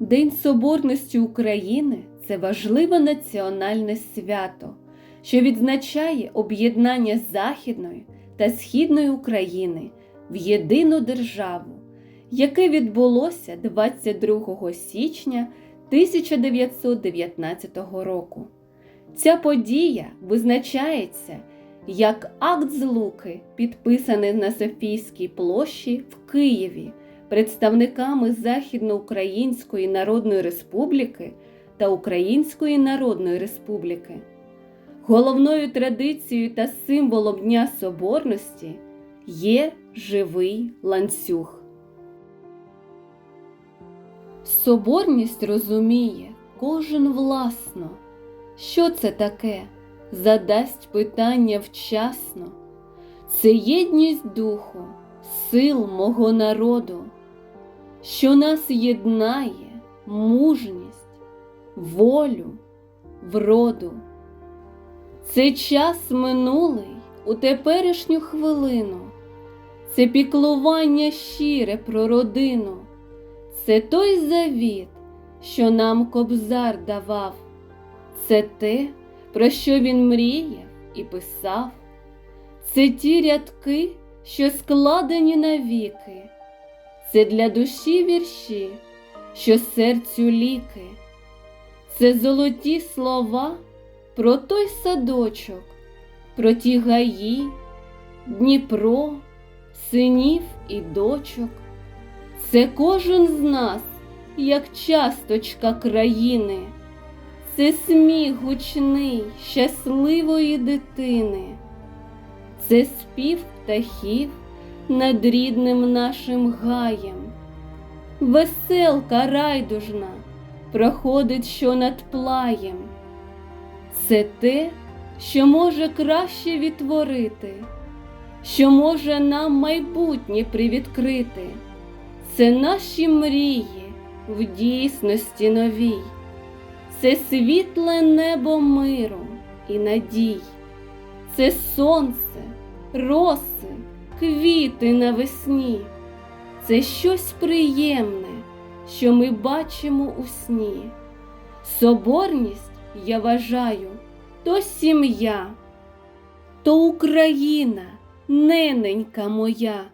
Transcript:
День Соборності України це важливе національне свято, що відзначає об'єднання Західної та Східної України в єдину державу, яке відбулося 22 січня 1919 року. Ця подія визначається як акт злуки, підписаний на Софійській площі в Києві представниками Західноукраїнської Народної Республіки та Української Народної Республіки. Головною традицією та символом Дня Соборності є живий ланцюг. Соборність розуміє кожен власно, що це таке, задасть питання вчасно. Це єдність духу, сил мого народу, що нас єднає мужність, волю, вроду. Це час минулий у теперішню хвилину, це піклування щире про родину, це той завіт, що нам кобзар давав, це те, про що він мріяв і писав, це ті рядки, що складені навіки, це для душі вірші, що серцю ліки, це золоті слова про той садочок, про ті гаї, Дніпро, синів і дочок. Це кожен з нас, як часточка країни, це сміх гучний щасливої дитини, це спів птахів над рідним нашим гаєм, веселка райдужна проходить що над плаєм. Це те, що може краще відтворити, що може нам майбутнє привідкрити. Це наші мрії в дійсності новій, це світле небо миру і надій, це сонце, роси, квіти навесні, це щось приємне, що ми бачимо у сні. Соборність, я вважаю, то сім'я, то Україна, нененька моя.